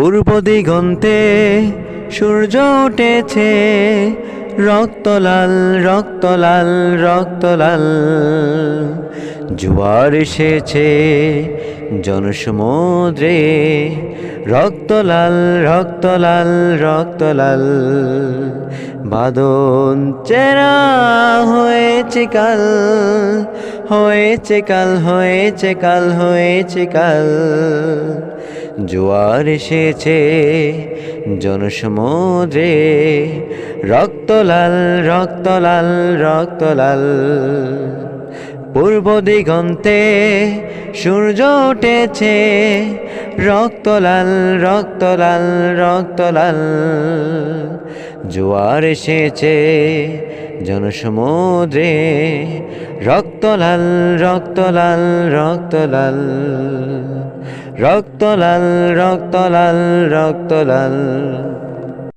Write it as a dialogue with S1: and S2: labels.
S1: পূর্ব দিগন্তে সূর্য উঠেছে, রক্তলাল রক্তলাল রক্তলাল। জোয়ার এসেছে জনসমুদ্রে, রক্তলাল রক্তলাল রক্তলাল। বাদন চেরা হয়েছে কাল হয়েছে কাল হয়েছে কাল হয়েছে কাল। জোয়ার এসেছে জনসমুদ্রে। রক্তলাল রক্তলাল রক্তলাল পূর্ব দিগন্তে সূর্য উঠেছে। রক্তলাল রক্তলাল রক্তলাল জোয়ার এসেছে জনসমুদ্রে। রক্তলাল রক্তলাল রক্তলাল রক্তলাল রক্তলাল রক্তলাল